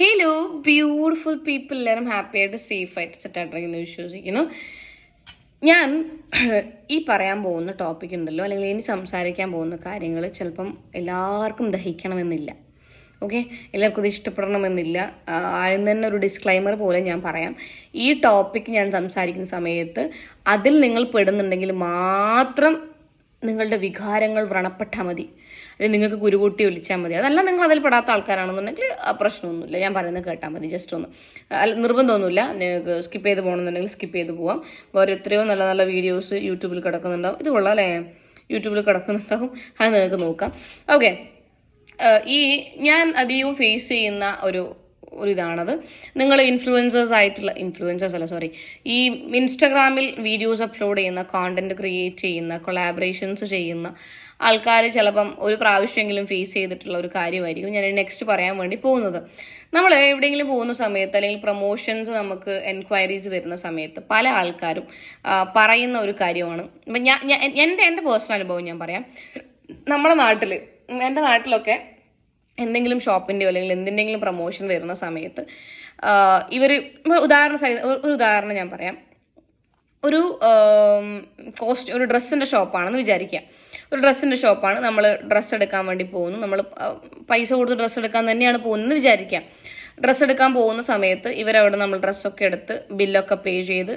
Hello beautiful people എല്ലാവരും happy ആയിട്ട് safe ആയിട്ട് സെറ്റ് എന്ന് വിശ്വസിക്കുന്നു. ഞാൻ ഈ പറയാൻ പോകുന്ന ടോപ്പിക് ഉണ്ടല്ലോ അല്ലെങ്കിൽ ഇനി സംസാരിക്കാൻ പോകുന്ന കാര്യങ്ങൾ ചിലപ്പം എല്ലാവർക്കും ദഹിക്കണമെന്നില്ല. ഓക്കെ എല്ലാവർക്കും ഇത് ഇഷ്ടപ്പെടണമെന്നില്ല. ആദ്യം തന്നെ ഒരു ഡിസ്ക്ലൈമർ പോലെ ഞാൻ പറയാം. ഈ ടോപ്പിക് ഞാൻ സംസാരിക്കുന്ന സമയത്ത് അതിൽ നിങ്ങൾ പെടുന്നുണ്ടെങ്കിൽ മാത്രം നിങ്ങളുടെ വികാരങ്ങൾ വ്രണപ്പെട്ടാൽ മതി. അല്ലെങ്കിൽ നിങ്ങൾക്ക് കുരുകൂട്ടി ഒലിച്ചാൽ മതി. അതല്ല നിങ്ങൾ അതിൽ പെടാത്ത ആൾക്കാരാണെന്നുണ്ടെങ്കിൽ പ്രശ്നമൊന്നുമില്ല. ഞാൻ പറയുന്നത് കേട്ടാൽ മതി. ജസ്റ്റ് ഒന്ന്. നിർബന്ധമൊന്നുമില്ല. സ്കിപ്പ് ചെയ്ത് പോകണമെന്നുണ്ടെങ്കിൽ സ്കിപ്പ് ചെയ്ത് പോവാം. വേറെ എത്രയോ നല്ല നല്ല വീഡിയോസ് യൂട്യൂബിൽ കിടക്കുന്നുണ്ടാവും. ഇത് കൊള്ളാം അല്ലേ? യൂട്യൂബിൽ കിടക്കുന്നുണ്ടാവും. അത് നിങ്ങൾക്ക് നോക്കാം. ഓക്കെ ഈ ഞാൻ അധികവും ഫേസ് ചെയ്യുന്ന ഒരു ഒരു ഇതാണത് നിങ്ങൾ ഇൻഫ്ലുവൻസേഴ്സ് ആയിട്ടുള്ള ഇൻഫ്ലുവൻസേഴ്സ് അല്ല സോറി ഈ ഇൻസ്റ്റഗ്രാമിൽ വീഡിയോസ് അപ്ലോഡ് ചെയ്യുന്ന കോണ്ടന്റ് ക്രിയേറ്റ് ചെയ്യുന്ന കൊളാബറേഷൻസ് ചെയ്യുന്ന ആൾക്കാർ ചിലപ്പം ഒരു പ്രാവശ്യമെങ്കിലും ഫേസ് ചെയ്തിട്ടുള്ള ഒരു കാര്യമായിരിക്കും ഞാൻ നെക്സ്റ്റ് പറയാൻ വേണ്ടി പോകുന്നത്. നമ്മൾ എവിടെയെങ്കിലും പോകുന്ന സമയത്ത് അല്ലെങ്കിൽ പ്രൊമോഷൻസ് നമുക്ക് എൻക്വയറീസ് വരുന്ന സമയത്ത് പല ആൾക്കാരും പറയുന്ന ഒരു കാര്യമാണ്. ഞാൻ- എന്റെ എന്റെ പേഴ്സണൽ അനുഭവം ഞാൻ പറയാം. നമ്മുടെ നാട്ടിൽ എന്റെ നാട്ടിലൊക്കെ എന്തെങ്കിലും ഷോപ്പിന്റെയോ അല്ലെങ്കിൽ എന്തിന്റെങ്കിലും പ്രൊമോഷൻ വരുന്ന സമയത്ത് ഇവർ ഉദാഹരണ ഒരു ഉദാഹരണം ഞാൻ പറയാം. ഒരു കോസ്റ്റ് ഒരു ഡ്രസ്സിന്റെ ഷോപ്പാണെന്ന് വിചാരിക്കുക. ഒരു ഡ്രസ്സിന്റെ ഷോപ്പാണ് നമ്മൾ ഡ്രസ്സ് എടുക്കാൻ വേണ്ടി പോകുന്നു. നമ്മൾ പൈസ കൊടുത്ത് ഡ്രസ്സ് എടുക്കാൻ തന്നെയാണ് പോകുന്നതെന്ന് വിചാരിക്കുക. ഡ്രസ്സ് എടുക്കാൻ പോകുന്ന സമയത്ത് ഇവരവിടെ നമ്മൾ ഡ്രസ്സൊക്കെ എടുത്ത് ബില്ലൊക്കെ പേ ചെയ്ത്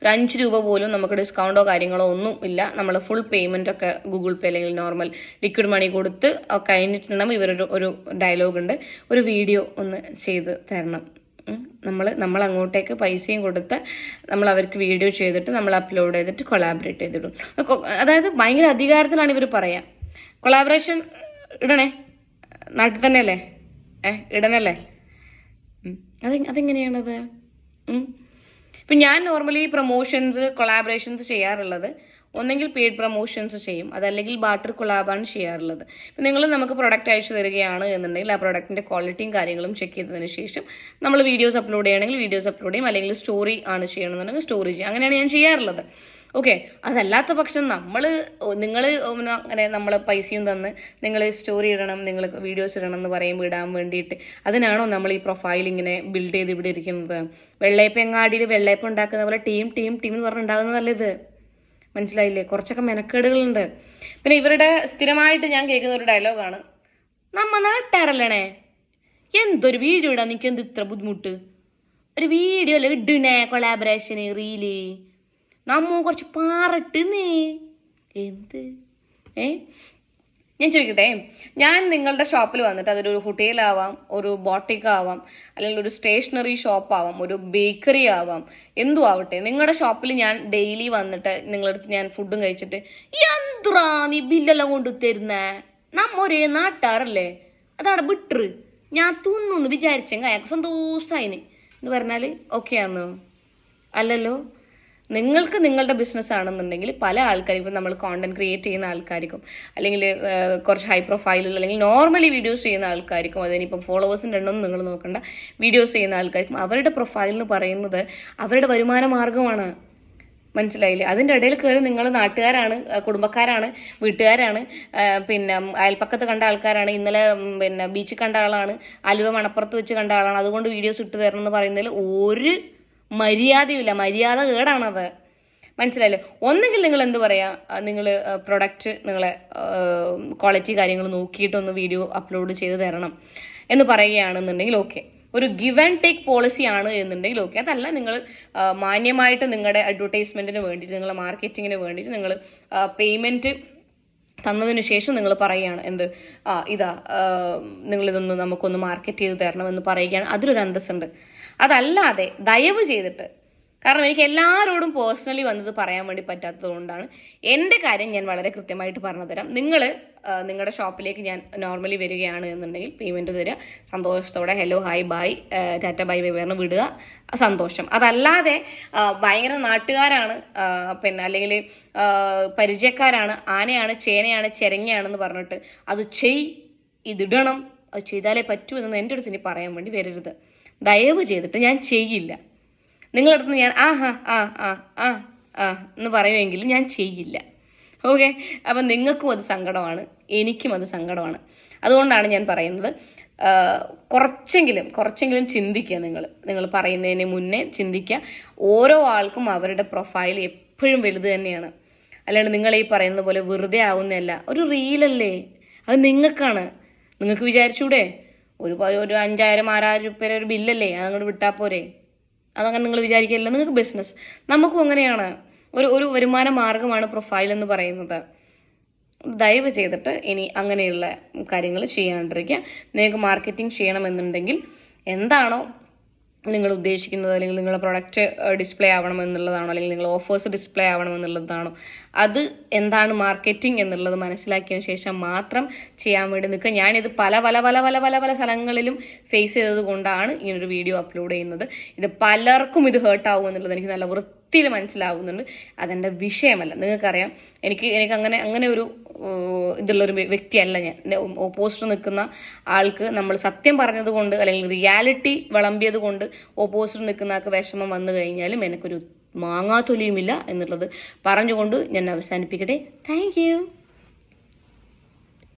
ഒരു അഞ്ച് രൂപ പോലും നമുക്ക് ഡിസ്കൗണ്ടോ കാര്യങ്ങളോ ഒന്നും ഇല്ല. നമ്മൾ ഫുൾ പേയ്മെന്റ് ഒക്കെ ഗൂഗിൾ പേ അല്ലെങ്കിൽ നോർമൽ ലിക്വിഡ് മണി കൊടുത്ത് കഴിഞ്ഞിട്ടുണ്ടെങ്കിൽ ഇവരൊരു ഒരു ഡയലോഗ് ഉണ്ട്. ഒരു വീഡിയോ ഒന്ന് ചെയ്ത് തരണം. നമ്മൾ നമ്മൾ അങ്ങോട്ടേക്ക് പൈസയും കൊടുത്ത് നമ്മൾ അവർക്ക് വീഡിയോ ചെയ്തിട്ട് നമ്മൾ അപ്ലോഡ് ചെയ്തിട്ട് കൊളാബറേറ്റ് ചെയ്തിടും. അതായത് ഭയങ്കര അധികാരത്തിലാണ് ഇവർ പറയാ. കൊളാബറേഷൻ ഇടണേ? നാട്ടിൽ തന്നെയല്ലേ? ഏഹ് ഇടണല്ലേ. അത് അതെങ്ങനെയാണത്. ഇപ്പം ഞാൻ നോർമലി പ്രൊമോഷൻസ് കൊളാബറേഷൻസ് ചെയ്യാറുള്ളത് ഒന്നെങ്കിൽ പെയ്ഡ് പ്രൊമോഷൻസ് ചെയ്യും. അതല്ലെങ്കിൽ ബാട്ടർ കൊളാബാണ് ചെയ്യാറുള്ളത്. ഇപ്പം നിങ്ങൾ നമുക്ക് പ്രൊഡക്റ്റ് അയച്ചു തരികയാണ് എന്നുണ്ടെങ്കിൽ ആ പ്രൊഡക്റ്റിന്റെ ക്വാളിറ്റിയും കാര്യങ്ങളും ചെക്ക് ചെയ്തതിന് ശേഷം നമ്മൾ വീഡിയോസ് അപ്ലോഡ് ചെയ്യണമെങ്കിൽ വീഡിയോസ് അപ്ലോഡ് ചെയ്യും. അല്ലെങ്കിൽ സ്റ്റോറി ആണ് ചെയ്യണമെന്നുണ്ടെങ്കിൽ സ്റ്റോറി ചെയ്യും. അങ്ങനെയാണ് ഞാൻ ചെയ്യാറുള്ളത്. ഓക്കെ അതല്ലാത്ത പക്ഷം നമ്മൾ നിങ്ങൾ അങ്ങനെ നമ്മൾ പൈസയും തന്ന് നിങ്ങൾ സ്റ്റോറി ഇടണം നിങ്ങൾ വീഡിയോസ് ഇടണം എന്ന് പറയുമ്പോൾ ഇടാൻ വേണ്ടിയിട്ട് അതിനാണോ നമ്മൾ ഈ പ്രൊഫൈൽ ഇങ്ങനെ ബിൽഡ് ചെയ്ത് ഇവിടെ ഇരിക്കുന്നത്? വെള്ളയപ്പങ്ങാടിയിൽ വെള്ളയപ്പം ഉണ്ടാക്കുന്ന പോലെ ടീം ടീം ടീം എന്ന് പറഞ്ഞുണ്ടാകുന്നതല്ല ഇത്? മനസ്സിലായില്ലേ? കുറച്ചൊക്കെ മെനക്കേടുകളുണ്ട്. പിന്നെ ഇവരുടെ സ്ഥിരമായിട്ട് ഞാൻ കേൾക്കുന്ന ഒരു ഡയലോഗാണ് നമ്മ നാട്ടാരല്ലണേ എന്തൊരു വീഡിയോ ഇടാൻ നിനക്ക്? എന്ത് ഇത്ര ബുദ്ധിമുട്ട്? ഒരു വീഡിയോ അല്ലേ ഇടണേ കൊളാബറേഷന് റീൽ നമ്മ കുറച്ച് പാറട്ട് നീ. എന്ത്? ഏ? ഞാൻ ചോദിക്കട്ടെ ഞാൻ നിങ്ങളുടെ ഷോപ്പിൽ വന്നിട്ട് അതൊരു ഹോട്ടലാവാം ഒരു ബോട്ടിക് ആവാം അല്ലെങ്കിൽ ഒരു സ്റ്റേഷനറി ഷോപ്പ് ആവാം ഒരു ബേക്കറി ആവാം എന്തു ആവട്ടെ നിങ്ങളുടെ ഷോപ്പിൽ ഞാൻ ഡെയിലി വന്നിട്ട് നിങ്ങളുടെ അടുത്ത് ഞാൻ ഫുഡും കഴിച്ചിട്ട് എന്തുറാ നീ ബില്ലെല്ലാം കൊണ്ട് തരുന്നേ? നമ്മ ഒരേ നാട്ടാറല്ലേ അതാണ് വിട്ടറ് ഞാൻ തിന്നു വിചാരിച്ചെങ്കിൽ അയാൾക്ക് സന്തോഷമായിന് എന്ന് പറഞ്ഞാൽ ഓക്കെ ആണോ അല്ലല്ലോ? നിങ്ങൾക്ക് നിങ്ങളുടെ ബിസിനസ് ആണെന്നുണ്ടെങ്കിൽ പല ആൾക്കാരും ഇപ്പം നമ്മൾ കോണ്ടന്റ് ക്രിയേറ്റ് ചെയ്യുന്ന ആൾക്കാർക്കും അല്ലെങ്കിൽ കുറച്ച് ഹൈ പ്രൊഫൈലുള്ള അല്ലെങ്കിൽ നോർമലി വീഡിയോസ് ചെയ്യുന്ന ആൾക്കാർക്കും അതിനിപ്പം ഫോളോവേഴ്സിന്റെ എണ്ണം നിങ്ങൾ നോക്കേണ്ട വീഡിയോസ് ചെയ്യുന്ന ആൾക്കാർക്കും അവരുടെ പ്രൊഫൈൽ എന്ന് പറയുന്നത് അവരുടെ വരുമാന മാർഗമാണ് മനസ്സിലായില്ലേ? അതിന്റെ ഇടയിൽ കയറി നിങ്ങൾ നാട്ടുകാരാണ് കുടുംബക്കാരാണ് വീട്ടുകാരാണ് പിന്നെ അയൽപ്പക്കത്ത് കണ്ട ആൾക്കാരാണ് ഇന്നലെ പിന്നെ ബീച്ചിൽ കണ്ട ആളാണ് അലുവ മണപ്പുറത്ത് വെച്ച് കണ്ട ആളാണ് അതുകൊണ്ട് വീഡിയോസ് ഇട്ട് തരണം എന്ന് പറയുന്നതിൽ ഒരു മര്യാദയുമില്ല. മര്യാദ കേടാണത്. മനസ്സിലായില്ലേ? ഒന്നെങ്കിൽ നിങ്ങൾ എന്ത് പറയാ? നിങ്ങൾ പ്രൊഡക്റ്റ് നിങ്ങളെ ക്വാളിറ്റി കാര്യങ്ങൾ നോക്കിയിട്ടൊന്ന് വീഡിയോ അപ്ലോഡ് ചെയ്ത് തരണം എന്ന് പറയുകയാണെന്നുണ്ടെങ്കിൽ ഓക്കെ ഒരു ഗിവ് ആൻഡ് ടേക്ക് പോളിസി ആണ് എന്നുണ്ടെങ്കിൽ ഓക്കെ അതല്ല നിങ്ങൾ മാന്യമായിട്ട് നിങ്ങളുടെ അഡ്വർടൈസ്മെന്റിന് വേണ്ടിയിട്ട് നിങ്ങളുടെ മാർക്കറ്റിങ്ങിന് വേണ്ടിയിട്ട് നിങ്ങൾ പേയ്മെന്റ് തന്നതിന് ശേഷം നിങ്ങൾ പറയുകയാണ് എന്ത്? ആ ഇതാ നിങ്ങളിതൊന്ന് നമുക്കൊന്ന് മാർക്കറ്റ് ചെയ്ത് തരണം എന്ന് പറയുകയാണ്. അതിലൊരു അന്തസ്സുണ്ട്. അതല്ലാതെ ദയവ് ചെയ്തിട്ട് കാരണം എനിക്ക് എല്ലാവരോടും പേഴ്സണലി വന്നത് പറയാൻ വേണ്ടി പറ്റാത്തതുകൊണ്ടാണ്. എന്റെ കാര്യം ഞാൻ വളരെ കൃത്യമായിട്ട് പറഞ്ഞുതരാം. നിങ്ങൾ നിങ്ങളുടെ ഷോപ്പിലേക്ക് ഞാൻ നോർമലി വരികയാണ് എന്നുണ്ടെങ്കിൽ പേയ്മെന്റ് തരിക. സന്തോഷത്തോടെ hello hi bye tata bye bye പറഞ്ഞ് വിടുക. സന്തോഷം. അതല്ലാതെ ഭയങ്കര നാട്ടുകാരാണ് പിന്നെ അല്ലെങ്കിൽ പരിചയക്കാരാണ് ആനയാണ് ചേനയാണ് ചെരങ്ങയാണെന്ന് പറഞ്ഞിട്ട് അത് ചെയ് ഇതിടണം. അത് ചെയ്താലേ പറ്റൂ എന്ന് എന്റെ അടുത്ത് ഇനി പറയാൻ വേണ്ടി വരരുത്. ദയവ് ചെയ്തിട്ട് ഞാൻ ചെയ്യില്ല. നിങ്ങളുടെ അടുത്ത് ഞാൻ ആ ഹാ ആ ആ ആ ആ എന്ന് പറയുമെങ്കിലും ഞാൻ ചെയ്യില്ല. ഓക്കെ? അപ്പം നിങ്ങൾക്കും അത് സങ്കടമാണ് എനിക്കും അത് സങ്കടമാണ്. അതുകൊണ്ടാണ് ഞാൻ പറയുന്നത് കുറച്ചെങ്കിലും കുറച്ചെങ്കിലും ചിന്തിക്കുക നിങ്ങൾ. നിങ്ങൾ പറയുന്നതിന് മുന്നേ ചിന്തിക്കുക. ഓരോ ആൾക്കും അവരുടെ പ്രൊഫൈൽ എപ്പോഴും വലുത് തന്നെയാണ്. അല്ലാണ്ട് നിങ്ങൾ ഈ പറയുന്നത് പോലെ വെറുതെ ആവുന്നതല്ല ഒരു റീലല്ലേ അത് നിങ്ങൾക്കാണ്. നിങ്ങൾക്ക് വിചാരിച്ചൂടെ? ഒരു ഒരു അഞ്ചായിരം ആറായിരം രൂപ ഒരു ബില്ലല്ലേ അതങ്ങോട്ട് വിട്ടാൽ പോരെ? അതങ്ങനെ നിങ്ങൾ വിചാരിക്കില്ല നിങ്ങൾക്ക് ബിസിനസ് നമുക്കും അങ്ങനെയാണ്. ഒരു ഒരു വരുമാന മാർഗമാണ് പ്രൊഫൈൽ എന്ന് പറയുന്നത്. ദയവ് ചെയ്തിട്ട് ഇനി അങ്ങനെയുള്ള കാര്യങ്ങൾ ചെയ്യാണ്ടിരിക്കുക. നിങ്ങൾക്ക് മാർക്കറ്റിംഗ് ചെയ്യണമെന്നുണ്ടെങ്കിൽ എന്താണോ നിങ്ങൾ ഉദ്ദേശിക്കുന്നത് അല്ലെങ്കിൽ നിങ്ങളുടെ പ്രൊഡക്റ്റ് ഡിസ്പ്ലേ ആവണം എന്നുള്ളതാണോ? അല്ലെങ്കിൽ നിങ്ങൾ ഓഫേഴ്സ് ഡിസ്പ്ലേ ആവണം എന്നുള്ളതാണോ? അത് എന്താണ് മാർക്കറ്റിംഗ് എന്നുള്ളത് മനസ്സിലാക്കിയതിന് ശേഷം മാത്രം ചെയ്യാൻ വേണ്ടി നിൽക്കുക. ഞാനിത് പല പല പല പല പല പല സ്ഥലങ്ങളിലും ഫേസ് ചെയ്തത് കൊണ്ടാണ് ഇങ്ങനൊരു വീഡിയോ അപ്ലോഡ് ചെയ്യുന്നത്. ഇത് പലർക്കും ഇത് ഹേർട്ടാവും എന്നുള്ളത് എനിക്ക് നല്ല വൃത്തിയിൽ മനസ്സിലാവുന്നുണ്ട്. അതെന്റെ വിഷയമല്ല. നിങ്ങൾക്കറിയാം എനിക്ക് എനിക്ക് അങ്ങനെ അങ്ങനെ ഒരു ഇതുള്ളൊരു വ്യ- വ്യക്തിയല്ല ഞാൻ. ഓപ്പോസിറ്റ് നിൽക്കുന്ന ആൾക്ക് നമ്മൾ സത്യം പറഞ്ഞത് കൊണ്ട് അല്ലെങ്കിൽ റിയാലിറ്റി വിളമ്പിയത് കൊണ്ട് ഓപ്പോസിറ്റ് നിൽക്കുന്ന ആൾക്ക് വിഷമം വന്നു കഴിഞ്ഞാലും എനിക്കൊരു മാങ്ങാത്തൊലിയുമില്ല എന്നുള്ളത് പറഞ്ഞുകൊണ്ട് ഞാൻ അവസാനിപ്പിക്കട്ടെ. താങ്ക്